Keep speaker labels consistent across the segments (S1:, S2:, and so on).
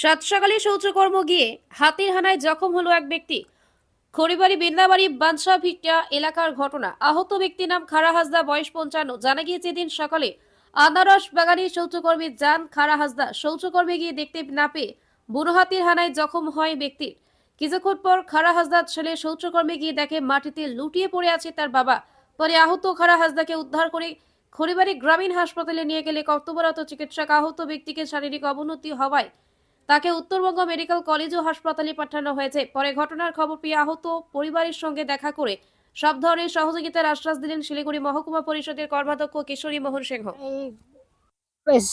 S1: সাত সকালে শৌচকর্ম গিয়ে হাতির হানায় জখম হলো এক ব্যক্তি। খড়িবাড়ি বিন্দাবাড়ি বাঞ্ছা ভিটা এলাকার ঘটনা। আহত ব্যক্তির নাম খারা হাসদা, বয়স পঞ্চান্ন। জানা গিয়েছে দিন সকালে আনারস বাগানে শৌচকর্মী যান খারা হাসদা। শৌচকর্মে গিয়ে দেখতে না পেয়ে বুনো হাতির হানায় জখম হয় ব্যক্তির। কিছুক্ষণ পর খারা হাসদার ছেলে শৌচকর্মে গিয়ে দেখে মাটিতে লুটিয়ে পড়ে আছে তার বাবা। পরে আহত খারা হাসদাকে উদ্ধার করে খড়িবাড়ি গ্রামীণ হাসপাতালে নিয়ে গেলে কর্তব্যরত চিকিৎসক আহত ব্যক্তিকে শারীরিক অবনতি হওয়ায় তাকে উত্তরবঙ্গ মেডিকেল কলেজ ও হাসপাতালে পাঠানো হয়েছে। পরে ঘটনার খবর পেয়ে আহত পরিবারের সঙ্গে দেখা করে সব ধরনের সহযোগিতার আশ্বাস দিলেন শিলিগুড়ি মহকুমা পরিষদের কর্মাধ্যক্ষ কিশোরী মোহন সিংহ।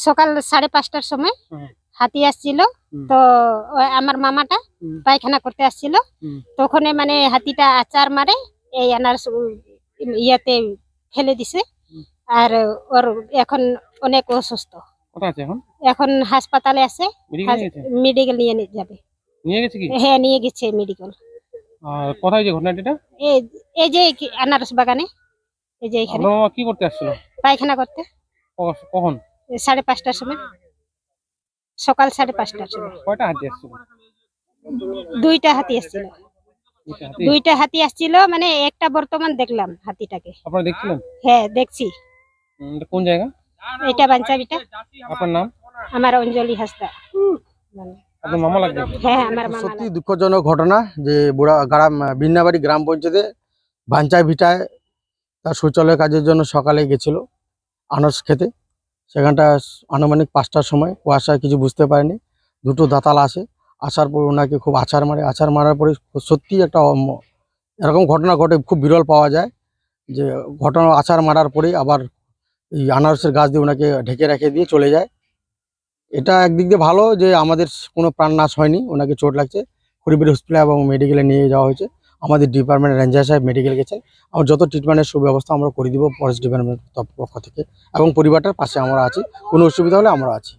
S2: সকাল সাড়ে পাঁচটার সময় হাতি আসছিল তো আমার মামাটা পায়খানা করতে আসছিল। তখন মানে হাতিটা আচার মারে এই আনার ইয়াতে ফেলে দিছে। আর ওর এখন অনেক অসুস্থ।
S3: আছে এখন?
S2: এখন হাসপাতালে আছে
S3: মেডিকেল নিয়ে
S2: যাবে।
S3: নিয়ে গেছে কি?
S2: হ্যাঁ নিয়ে গেছে মেডিকেল
S3: আর কোথায় যে ঘটনাটা
S2: এই এই যে আনারস বাগানে এই যে এখানে।
S3: কি করতে আসছিল?
S2: পায়খানা করতে।
S3: কখন
S2: সাড়ে পাঁচটার সময়। সকাল সাড়ে পাঁচটার সময়।
S3: কয়টা হাতি আসছিল?
S2: দুইটা হাতি আসছিল।
S3: দুইটা হাতি?
S2: আসছিল মানে একটা বর্তমান দেখলাম হাতিটাকে।
S3: আপনারা দেখছিলেন?
S2: হ্যাঁ দেখছি।
S3: কোন জায়গা?
S2: এটা বাঞ্চাবিটা
S3: আপনার নাম?
S2: আমার অঞ্জলি হাসদা।
S3: আপনার মামা লাগবে?
S2: হ্যাঁ আমার মামা
S4: সত্যি দুঃখজনক ঘটনা যে বুড়া গ্রাম বিন্নাবাড়ি গ্রাম পঞ্চায়েতে বাঞ্চায় ভিটায় তার শৌচালয় কাজের জন্য সকালে গেছিল আনারস খেতে। সেখানটা আনুমানিক পাঁচটার সময় কুয়াশায় কিছু বুঝতে পারেনি। দুটো দাতাল আসে আসার পর ওনাকে খুব আছাড় মারে। আছাড় মারার পরে সত্যি একটা এরকম ঘটনা ঘটে খুব বিরল পাওয়া যায় যে ঘটনা আছাড় মারার পরেই আবার এই আনারসের গাছ দিয়ে ওনাকে ঢেকে রেখে দিয়ে চলে যায়। এটা একদিক দিয়ে ভালো যে আমাদের কোনো প্রাণ নাশ হয়নি, ওনাকে চোট লাগছে। খড়িবাড়ি হসপিটাল এবং মেডিকেলে নিয়ে যাওয়া হয়েছে। আমাদের ডিপার্টমেন্টের রেঞ্জার সাহেব মেডিকেল গেছেন। আমার যত ট্রিটমেন্টের সুব্যবস্থা আমরা করে দিব ফরেস্ট ডিপার্টমেন্টের পক্ষ থেকে। এবং পরিবারটার পাশে আমরা আছি। কোনো অসুবিধা হলে আমরা আছি।